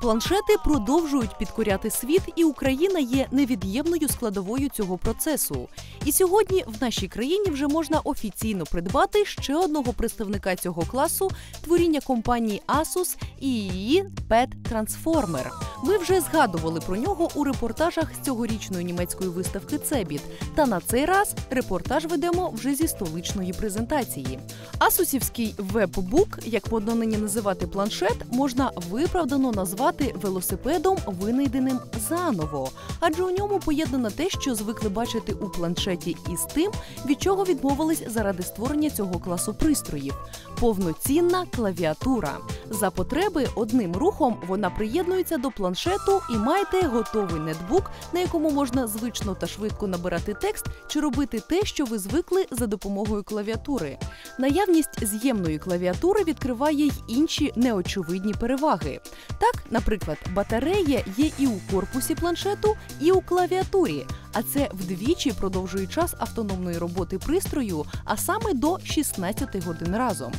Планшети продовжують підкоряти світ, і Україна є невід'ємною складовою цього процесу. І сьогодні в нашій країні вже можна офіційно придбати ще одного представника цього класу творіння компанії Asus і її Pet Transformer. Ми вже згадували про нього у репортажах з цьогорічної німецької виставки Цебіт. Та на цей раз репортаж ведемо вже зі столичної презентації. Асусівський веббук, як модно нині називати планшет, можна виправдано назвати велосипедом, винайденим заново, адже у ньому поєднано те, що звикли бачити у планшеті, із тим, від чого відмовились заради створення цього класу пристроїв повноцінна клавіатура. За потреби одним рухом вона приєднується до планшету і маєте готовий нетбук, на якому можна звично та швидко набирати текст чи робити те, що ви звикли за допомогою клавіатури. Наявність з'ємної клавіатури відкриває й інші неочевидні переваги. Так, наприклад, батарея є і у корпусі планшету, і у клавіатурі. А це вдвічі продовжує час автономної роботи пристрою, а саме до 16 годин разом.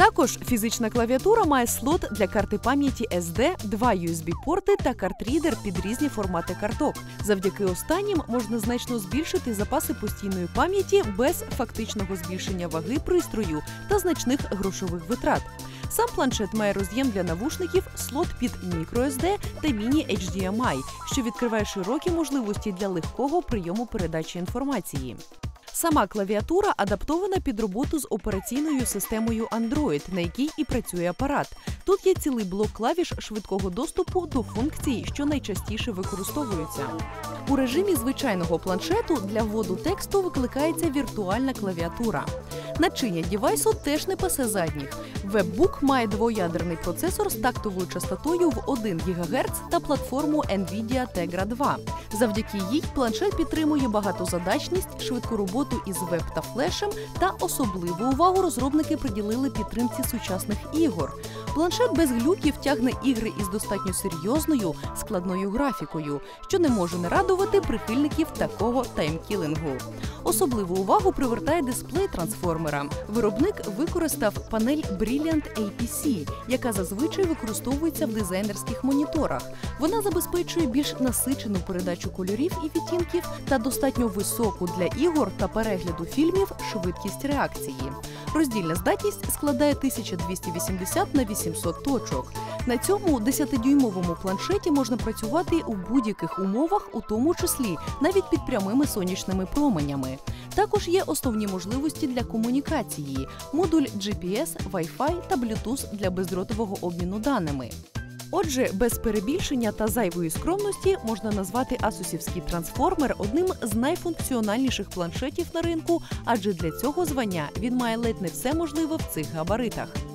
Також фізична клавіатура має слот для карти пам'яті SD, два USB-порти та картрідер під різні формати карток. Завдяки останнім можна значно збільшити запаси постійної пам'яті без фактичного збільшення ваги пристрою та значних грошових витрат. Сам планшет має роз'єм для навушників, слот під microSD та міні-HDMI, що відкриває широкі можливості для легкого прийому передачі інформації. Сама клавіатура адаптована під роботу з операційною системою Android, на якій і працює апарат. Тут є цілий блок клавіш швидкого доступу до функцій, що найчастіше використовуються. У режимі звичайного планшету для вводу тексту викликається віртуальна клавіатура. Начиння дівайсу теж не пасе задніх. Веббук має двоядерний процесор з тактовою частотою в 1 ГГц та платформу NVIDIA Tegra 2. Завдяки їй планшет підтримує багатозадачність, швидку роботу із веб та флешем та особливу увагу розробники приділили підтримці сучасних ігор. Планшет без глюків тягне ігри із достатньо серйозною складною графікою, що не може не радувати прихильників такого таймкілингу. Особливу увагу привертає дисплей трансформера. Виробник використав панель Brilliant APC, яка зазвичай використовується в дизайнерських моніторах. Вона забезпечує більш насичену передачу кольорів і відтінків та достатньо високу для ігор та перегляду фільмів швидкість реакції. Роздільна здатність складає 1280 на 800 точок. На цьому 10-дюймовому планшеті можна працювати у будь-яких умовах, у тому числі навіть під прямими сонячними променями. Також є основні можливості для комунікації: модуль GPS, Wi-Fi та Bluetooth для бездротового обміну даними. Отже, без перебільшення та зайвої скромності можна назвати асусівський трансформер одним з найфункціональніших планшетів на ринку, адже для цього звання він має ледь не все можливе в цих габаритах.